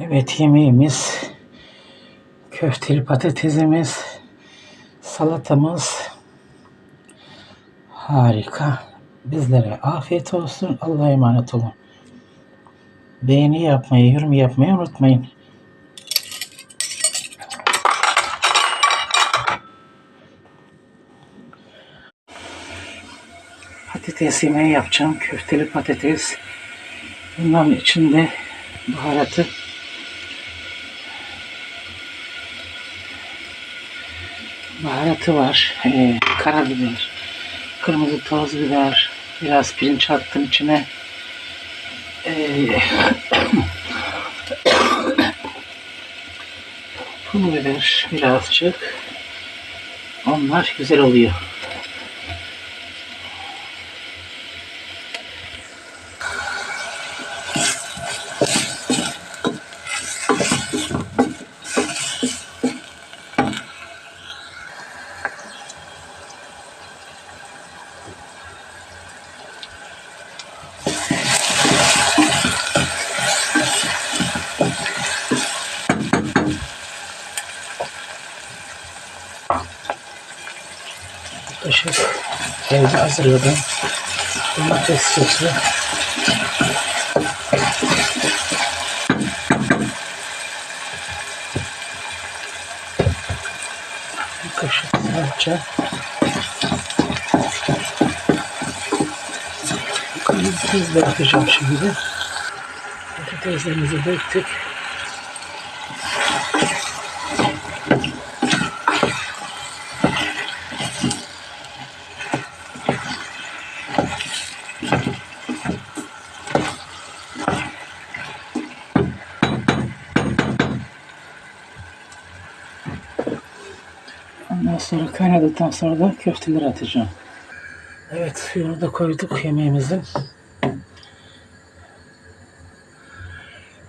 Evet yemeğimiz, köfteli patatesimiz, salatamız harika. Bizlere afiyet olsun. Allah'a emanet olun. Beğeni yapmayı, yorum yapmayı unutmayın. Patates yemeği yapacağım. Köfteli patates. Bunların içinde baharatı baharatı var. Ee, karabiber, kırmızı toz biber, biraz pirinç attım içine. Ee, pul biber birazcık. Onlar güzel oluyor. Kaşık evde hazırladım. Domates sosu. Bir kaşık salça. Kırmızı da atacağım şimdi. Patateslerimizi döktük. Ondan sonra kaynadıktan sonra da köfteleri atacağım. Evet suyunu koyduk yemeğimizin.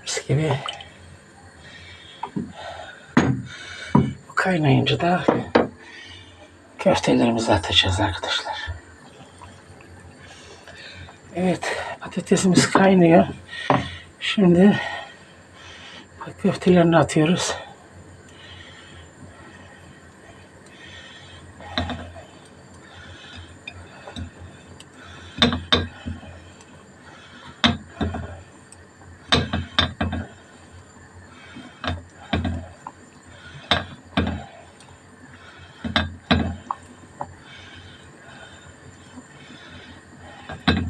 Mis gibi. Bu kaynayınca da köftelerimizi atacağız arkadaşlar. Evet patatesimiz kaynıyor. Şimdi köftelerini atıyoruz. that.